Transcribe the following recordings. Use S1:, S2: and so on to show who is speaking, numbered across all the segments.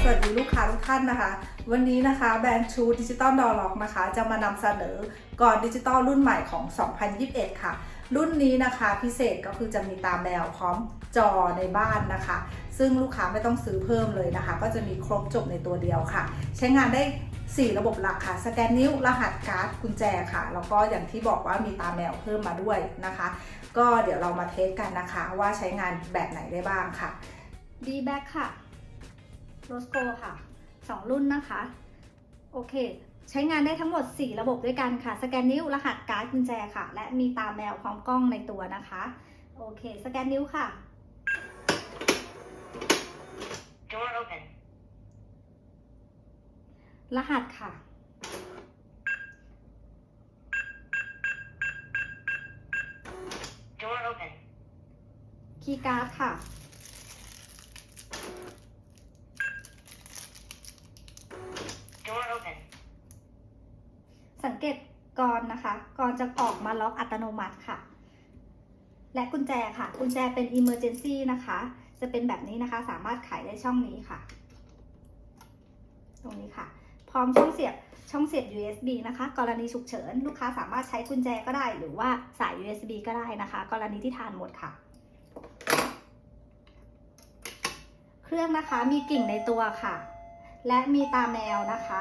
S1: สวัสดีลูกค้าทุกท่านนะคะ วันนี้นะคะแบรนด์ชูดิจิตอลดอล็อกนะคะ จะมานำเสนอก่อนดิจิตอลรุ่นใหม่ของ 2021 ค่ะ รุ่นนี้นะคะพิเศษก็คือจะมีตาแมวพร้อมจอในบ้านนะคะ ซึ่งลูกค้าไม่ต้องซื้อเพิ่มเลยนะคะ ก็จะมีครบจบในตัวเดียวค่ะ ใช้งานได้ 4 ระบบหลักค่ะ สแกนนิ้ว รหัสการ์ด กุญแจค่ะ แล้วก็อย่างที่บอกว่ามีตาแมวเพิ่มมาด้วยนะคะ ก็เดี๋ยวเรามาเทสกันนะคะว่าใช้งานแบบไหนได้บ้างค่ะ
S2: d b a c ค่ะ r o s c o ค่ะ 2 รุ่นนะคะ โอเค ใช้งานได้ทั้งหมด 4 ระบบด้วยกันค่ะ สแกนนิ้ว รหัสการ์ดกุญแจค่ะ และมีตาแมวพร้อมกล้องในตัวนะคะ โอเค สแกนนิ้วค่ะ
S3: Door open.
S2: รหัสค่ะ
S3: Door open.
S2: คีย์การ์ดค่ะ
S3: Door open.
S2: สังเกตกรนะคะกรจะออกมาล็อกอัตโนมัติค่ะ และกุญแจค่ะ กุญแจเป็น Emergency นะคะ จะเป็นแบบนี้นะคะ สามารถไขได้ช่องนี้ค่ะ ตรงนี้ค่ะ พร้อมช่องเสียบช่องเสียบ USB นะคะ กรณีฉุกเฉิน ลูกค้าสามารถใช้กุญแจก็ได้ หรือว่าสาย USB ก็ได้นะคะ กรณีที่ทานหมดค่ะ เครื่องนะคะมีกิ่งในตัวค่ะ และมีตาแมวนะคะ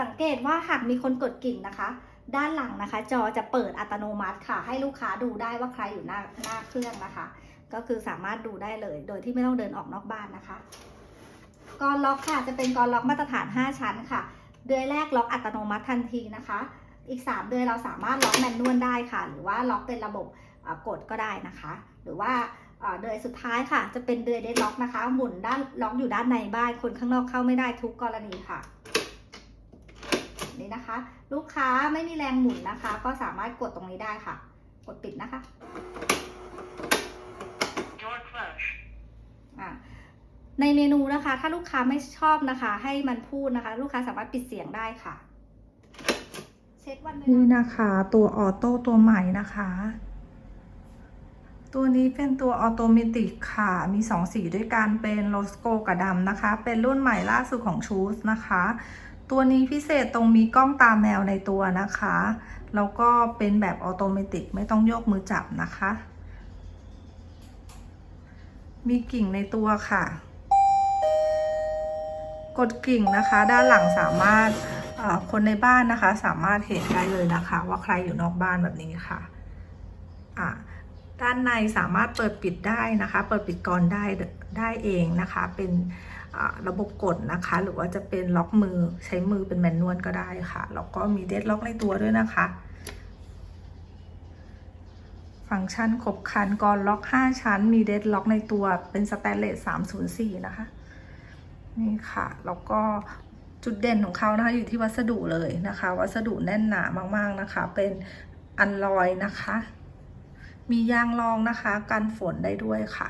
S2: สังเกตว่าหากมีคนกดกิ่งนะคะ ด้านหลังนะคะ จอจะเปิดอัตโนมัติค่ะ ให้ลูกค้าดูได้ว่าใครอยู่หน้าหน้าเครื่องนะคะ ก็คือสามารถดูได้เลย โดยที่ไม่ต้องเดินออกนอกบ้านนะคะกรล็อกค่ะจะเป็นกรล็อกมาตรฐาน 5 ชั้นค่ะ เดือยแรกล็อกอัตโนมัติทันทีนะคะ อีก 3 เดือยเราสามารถล็อกแมนนวลได้ค่ะ หรือว่าล็อกเป็นระบบกดก็ได้นะคะ หรือว่าเดือยสุดท้ายค่ะ จะเป็นเดือยเดดล็อกนะคะ หมุนด้านล็อกอยู่ด้านในบ้านคนข้างนอกเข้าไม่ได้ทุกกรณีค่ะ นี่นะคะ ลูกค้าไม่มีแรงหมุนนะคะ ก็สามารถกดตรงนี้ได้ค่ะ กดปิดนะคะ
S3: Door closed.
S2: อะในเมนูนะคะ ถ้าลูกค้าไม่ชอบนะคะ ให้มันพูดนะคะ ลูกค้าสามารถปิดเสียงได้ค่ะเช็ควันเว
S1: นี่
S2: ลา
S1: นะคะ ตัวออโต้ตัวใหม่นะคะ ตัวนี้เป็นตัวออโตเมติกค่ะ มี 2 สีด้วยกันเป็นโรสโกกับดำนะคะ เป็นรุ่นใหม่ล่าสุดของชูสนะคะ ตัวนี้พิเศษตรงมีกล้องตาแมวในตัวนะคะ แล้วก็เป็นแบบออโตเมติกไม่ต้องโยกมือจับนะคะ มีกิ่งในตัวค่ะ กดกิ่งนะคะ ด้านหลังสามารถคนในบ้านนะคะ สามารถเห็นได้เลยนะคะ ว่าใครอยู่นอกบ้านแบบนี้ค่ะ อะ ด้านในสามารถเปิดปิดได้นะคะ เปิดปิดกรได้ได้เองนะคะ เป็นระบบกดนะคะ หรือว่าจะเป็นล็อกมือใช้มือเป็นแมนนวลก็ได้ค่ะ แล้วก็มีเดดล็อกในตัวด้วยนะคะ ฟังก์ชันครบคันกรล็อก 5 ชั้น มีเดดล็อกในตัวเป็นสแตนเลส304 นะคะ นี่ค่ะ แล้วก็จุดเด่นของเขานะคะอยู่ที่วัสดุเลยนะคะ วัสดุแน่นหนามากๆนะคะ เป็นอันลอยนะคะ มียางรองนะคะ กันฝนได้ด้วยค่ะ